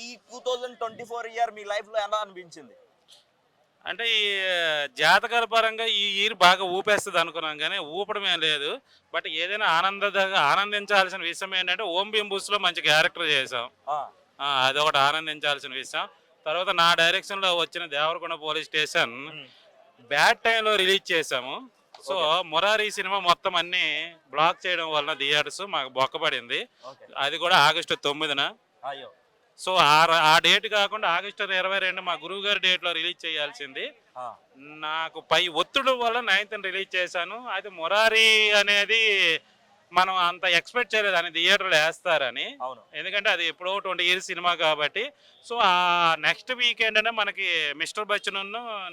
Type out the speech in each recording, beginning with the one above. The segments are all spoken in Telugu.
ఈ two thousand twenty four year మీ లైఫ్లో ఎలా అనిపించింది? అంటే ఈ జాతకాల పరంగా ఈ ఇయర్ బాగా ఊపేస్తుంది అనుకున్నాం కానీ ఊపడం ఏం లేదు. బట్ ఏదైనా ఆనంద ఆనందించాల్సిన విషయం ఏంటంటే ఓం బింబుస్లో మంచి క్యారెక్టర్ చేసాం ఆ, అదొకటి ఆనందించాల్సిన విషయం. తర్వాత నా డైరెక్షన్లో వచ్చిన దేవరకొండ పోలీస్ స్టేషన్ బ్యాడ్ టైంలో రిలీజ్ చేసాము సో మొరారి సినిమా మొత్తం అన్ని బ్లాక్ చేయడం వలన థియేటర్స్ మాకు బొక్కపడింది. ఓకే. అది కూడా ఆగస్టు తొమ్మిదిన. అయ్యో. సో ఆ డేట్ కాకుండా ఆగస్టు ఇరవై రెండు మా గురువు గారి డేట్లో రిలీజ్ చేయాల్సింది. నాకు పై ఒత్తిడి వల్ల నైన్త్ రిలీజ్ చేశాను. అది మొరారి అనేది మనం అంత ఎక్స్పెక్ట్ చేయలేదు. అని థియేటర్లో వేస్తారని. అవును. ఎందుకంటే అది ఎప్పుడో ట్వంటీ ఇయర్స్ సినిమా కాబట్టి. సో ఆ నెక్స్ట్ వీకెండ్ అనే మనకి మిస్టర్ బచ్చన్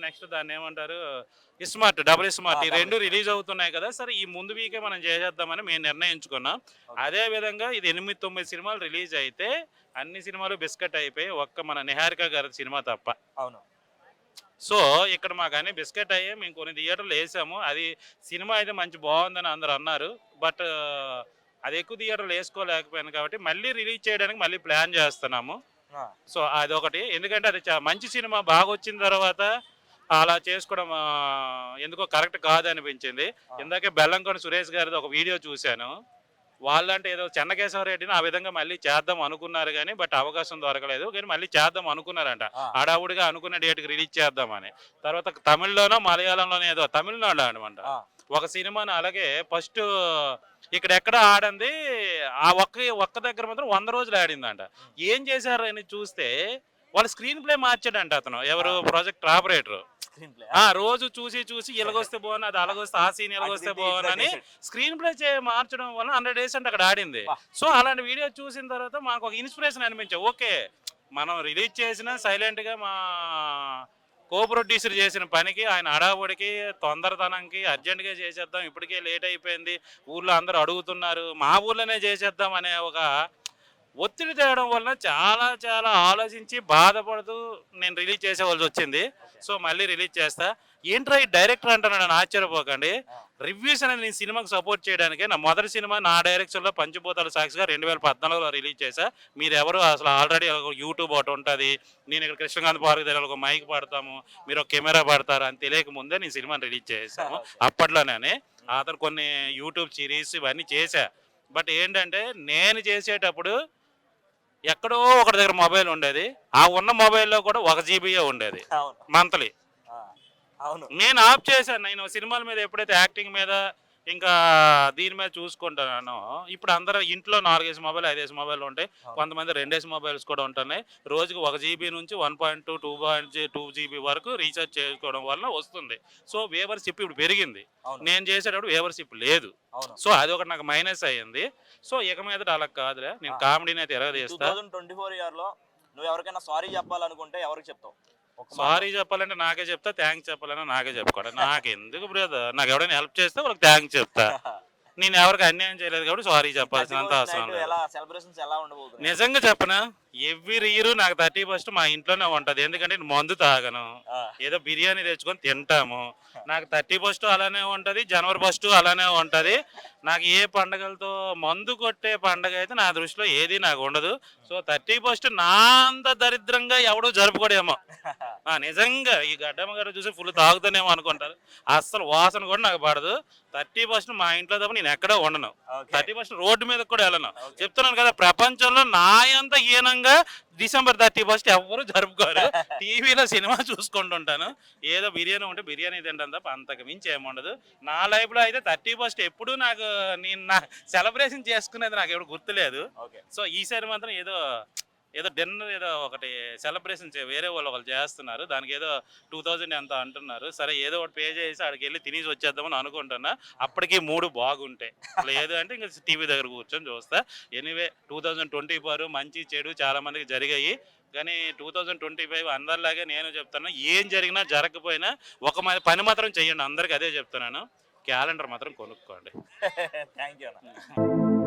నెక్స్ట్ దాన్ని ఏమంటారు? స్మార్ట్ డబుల్ స్మార్ట్ ఈ రెండు రిలీజ్ అవుతున్నాయి కదా. సరే ఈ ముందు వీకే మనం చేసేద్దామని మేము నిర్ణయించుకున్నాం. అదే విధంగా ఇది ఎనిమిది తొమ్మిది సినిమాలు రిలీజ్ అయితే అన్ని సినిమాలు బిస్కెట్ అయిపోయి ఒక్క మన నిహారిక గారి సినిమా తప్ప. అవును. సో ఇక్కడ మాకు అన్ని బిస్కెట్ అయ్యి మేము కొన్ని థియేటర్లు వేసాము. అది సినిమా అయితే మంచి బాగుందని అందరూ అన్నారు. బట్ అది ఎక్కువ థియేటర్లు వేసుకోలేకపోయాను కాబట్టి మళ్ళీ రిలీజ్ చేయడానికి మళ్ళీ ప్లాన్ చేస్తున్నాము. సో అదొకటి. ఎందుకంటే అది మంచి సినిమా బాగా వచ్చిన తర్వాత అలా చేసుకోవడం ఎందుకో కరెక్ట్ కాదు అనిపించింది ఇందాకే బెల్లంకొండ సురేష్ గారిది ఒక వీడియో చూశాను. వాళ్ళంటే ఏదో చెన్నకేశవరెడ్డిని ఆ విధంగా మళ్ళీ చేద్దాం అనుకున్నారు కానీ బట్ అవకాశం దొరకలేదు. కానీ మళ్ళీ చేద్దాం అనుకున్నారంట. ఆ. హడావుడిగా అనుకున్న డేట్కి రిలీజ్ చేద్దామని. తర్వాత తమిళ్ళోనో మలయాళంలోనో ఏదో తమిళనాడు అనమాట. ఒక సినిమాను అలాగే ఫస్ట్ ఇక్కడ ఎక్కడ ఆడింది ఆ ఒక్క ఒక్క దగ్గర మాత్రం వంద రోజులు ఆడిందంట. ఏం చేశారు అని చూస్తే వాళ్ళు స్క్రీన్ ప్లే మార్చాడంట అతను. ఎవరు? ప్రాజెక్ట్ ఆపరేటర్ స్క్రీన్ ప్లే ఆ రోజు చూసి చూసి ఇలాగొస్తే బాగుంది అది అలాగొస్తే ఆ సీన్ ఇలాగొస్తే బాగుంది అని. స్క్రీన్ ప్లే చే మార్చడం వల్ల హండ్రెడ్ డేస్ అంటే అక్కడ ఆడింది. సో అలాంటి వీడియో చూసిన తర్వాత మాకు ఒక ఇన్స్పిరేషన్ అనిపించాయి ఓకే మనం రిలీజ్ చేసిన సైలెంట్గా మా కో ప్రొడ్యూసర్ చేసిన పనికి ఆయన హడావుడికి తొందరతనంకి అర్జెంటుగా చేసేద్దాం ఇప్పటికే లేట్ అయిపోయింది ఊర్లో అందరూ అడుగుతున్నారు మా ఊర్లోనే చేసేద్దాం అనే ఒక ఒత్తిడి తేవడం వలన చాలా చాలా ఆలోచించి బాధపడుతూ నేను రిలీజ్ చేసేవాల్సి వచ్చింది. సో మళ్ళీ రిలీజ్ చేస్తా. ఏంట్రా ఈ డైరెక్టర్ అంటున్నాడు అని ఆశ్చర్యపోకండి. రివ్యూస్ అనేది నేను సినిమాకి సపోర్ట్ చేయడానికి నా మొదటి సినిమా నా డైరెక్షన్లో పంచభూతాల సాక్షిగా రెండు వేల పద్నాలుగులో రిలీజ్ చేశా. మీరు ఎవరు అసలు ఆల్రెడీ యూట్యూబ్ ఒకటి ఉంటుంది. నేను ఇక్కడ కృష్ణకాంత్ పార్క్ దగ్గర ఒక మైక్ పడతాము. మీరు ఒక కెమెరా పడతారు అని తెలియక ముందే నేను సినిమాని రిలీజ్ చేశాను. అప్పట్లోనే అతను కొన్ని యూట్యూబ్ సిరీస్ ఇవన్నీ చేశా. బట్ ఏంటంటే నేను చేసేటప్పుడు ఎక్కడో ఒకటి దగ్గర మొబైల్ ఉండేది. ఆ ఉన్న మొబైల్లో కూడా ఒక జీబీయే ఉండేది. అవును. మంత్లీ. అవును. నేను ఆఫ్ చేశాను. నేను సినిమాల మీద ఎప్పుడైతే యాక్టింగ్ మీద ఇంకా దీని మీద చూసుకుంటున్నానో ఇప్పుడు అందరూ ఇంట్లో నాలుగేసి మొబైల్ ఐదేసి మొబైల్ ఉంటాయి కొంతమంది రెండేసి మొబైల్స్ కూడా ఉంటున్నాయి. రోజుకి ఒక జీబీ నుంచి one point two two point two GB వరకు రీఛార్జ్ చేసుకోవడం వలన వస్తుంది. సో వేవర్షిప్ ఇప్పుడు పెరిగింది. నేను చేసేటప్పుడు వేవర్షిప్ లేదు. సో అది ఒకటి నాకు మైనస్ అయ్యింది. సో ఇక మీద అలా కాదులే. నేను కామెడీని అయితే టూ ఎరగదీస్తా థౌజండ్ ట్వంటీ ఫోర్ ఇయర్లో నువ్వు ఎవరికైనా సారీ చెప్పాలనుకుంటే ఎవరికి చెప్తావు. సారీ చెప్పాలంటే నాకే చెప్తా థ్యాంక్స్ చెప్పాలంటే నాకే చెప్పుకోవడం. నాకు ఎందుకు బ్రదర్ నాకు ఎవరైనా హెల్ప్ చేస్తే వాళ్ళకి థ్యాంక్స్ చెప్తా. నేను ఎవరికి అన్యాయం చేయలేదు కాబట్టి సారీ చెప్పాల్సినంత అవసరం లేదు. నిజంగా చెప్పనా? ఎవ్రీ ఇయర్ నాకు థర్టీ ఫస్ట్ మా ఇంట్లోనే ఉంటది. ఎందుకంటే నేను మందు తాగను. ఏదో బిర్యానీ తెచ్చుకొని తింటాము. నాకు థర్టీ ఫస్ట్ అలానే ఉంటది జనవరి ఫస్ట్ అలానే ఉంటది. నాకు ఏ పండగలతో మందు కొట్టే పండగ అయితే నా దృష్టిలో ఏది నాకు ఉండదు. సో థర్టీ ఫస్ట్ నా అంత దరిద్రంగా ఎవడో జరుపుకోడేమో. ఆ, నిజంగా ఈ గడ్డమ్మ గారు చూసి ఫుల్ తాగుతానేమో అనుకుంటారు. అస్సలు వాసన కూడా నాకు పడదు. థర్టీ ఫస్ట్ మా ఇంట్లో తప్ప నేను ఎక్కడో ఉండను. థర్టీ ఫస్ట్ రోడ్డు మీద కూడా వెళ్ళను. చెప్తున్నాను కదా ప్రపంచంలో నా అంత హీనంగా డిసెంబర్ థర్టీ ఫస్ట్ ఎవరు జరుపుకోరు. టీవీలో సినిమా చూసుకుంటుంటాను. ఏదో బిర్యానీ ఉంటే బిర్యానీ తింటాను తప్ప అంతకు మించి ఏముండదు నా లైఫ్లో అయితే థర్టీ ఫస్ట్ ఎప్పుడు నాకు నేను నా సెలబ్రేషన్ చేసుకునేది నాకు ఎప్పుడు గుర్తులేదు. సో ఈసారి మాత్రం ఏదో ఏదో డిన్నర్ ఏదో ఒకటి సెలబ్రేషన్ వేరే వాళ్ళు ఒకళ్ళు చేస్తున్నారు. దానికి ఏదో టూ థౌజండ్ ఎంత అంటున్నారు. సరే ఏదో ఒకటి పే చేసి అక్కడికి వెళ్ళి తినేసి వచ్చేద్దామని అనుకుంటున్నా. అప్పటికి మూడు బాగుంటాయి. లేదు అంటే ఇంకా టీవీ దగ్గర కూర్చొని చూస్తా. Anyway two thousand twenty four మంచి చెడు చాలా మందికి జరిగాయి. కానీ టూ థౌజండ్ ట్వంటీ ఫైవ్ అందరిలాగే నేను చెప్తాను ఏం జరిగినా జరగకపోయినా ఒక మ- పని మాత్రం చెయ్యండి అందరికి అదే చెప్తున్నాను. క్యాలెండర్ మాత్రం కొనుక్కోండి. థ్యాంక్ యూ అన్న